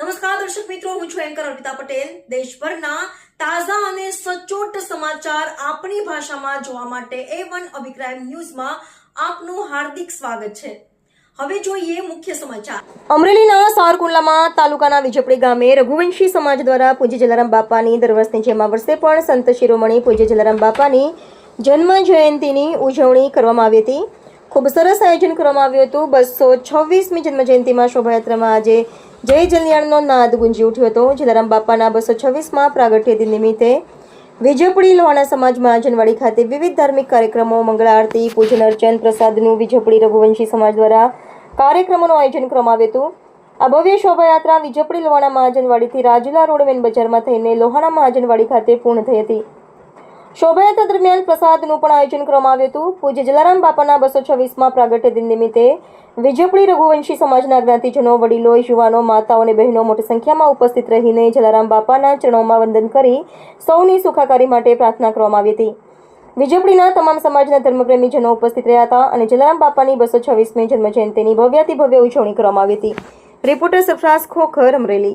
નમસ્કાર, દર્શક મિત્રો, હું છું એન્કર અર્પિતા પટેલ. દેશભરના તાજા અને સચોટ સમાચાર આપણી ભાષામાં જોવા માટે એ વન અભિપ્રાય ન્યૂઝમાં આપનું હાર્દિક સ્વાગત છે. હવે જોઈએ મુખ્ય સમાચાર. અમરેલીના સારકુંડલામાં તાલુકાના વિજપડી ગામે રઘુવંશી સમાજ દ્વારા પૂજ્ય જલારામ બાપાની દર વર્ષની જેમ વર્ષે પણ સંત શિરોમણી પૂજ્ય જલારામ બાપાની જન્મ જયંતિની ઉજવણી કરવામાં આવી હતી. ખૂબ સરસ આયોજન કરવામાં આવ્યું હતું. બસો છવ્વીસમી જન્મજયંતિમાં શોભાયાત્રામાં આજે જય જલિયાણનો નાદ ગુંજી ઉઠ્યો હતો. જલારામ બાપાના બસો છવ્વીસમાં પ્રાગટ્ય દિન નિમિત્તે વિજયપુરી લોહાણા સમાજમાં આંજણવાડી ખાતે વિવિધ ધાર્મિક કાર્યક્રમો, મંગળ આરતી, પૂજન અર્ચન, પ્રસાદનું વિજયપુરી રઘુવંશી સમાજ દ્વારા કાર્યક્રમોનું આયોજન કરવામાં આવ્યું હતું. આ ભવ્ય શોભાયાત્રા વિજયપુરી લોહાણા મહાજનવાડીથી રાજુલા રોડ મેન બજારમાં થઈને લોહાણા મહાજનવાડી ખાતે પૂર્ણ થઈ હતી. શોભાયાત્રા દરમિયાન પ્રસાદનું પણ આયોજન કરવામાં આવ્યું હતું. પૂજ્ય જલારામ બાપાના બસો છવ્વીસમાં પ્રાગટ્ય દિન નિમિત્તે વિજયપુરી રઘુવંશી સમાજના જ્ઞાતિજનો, વડીલો, યુવાનો, માતાઓ અને બહેનો મોટી સંખ્યામાં ઉપસ્થિત રહીને જલારામ બાપાના ચરણોમાં વંદન કરી સૌની સુખાકારી માટે પ્રાર્થના કરવામાં આવી હતી. વિજયપુરીના તમામ સમાજના ધર્મપ્રેમીજનો ઉપસ્થિત રહ્યા હતા અને જલારામ બાપાની બસો છવ્વીસમી જન્મ જયંતિની ભવ્યાતિ ભવ્ય ઉજવણી કરવામાં આવી હતી. રિપોર્ટર સરફરાઝ ખોખર અમરેલી.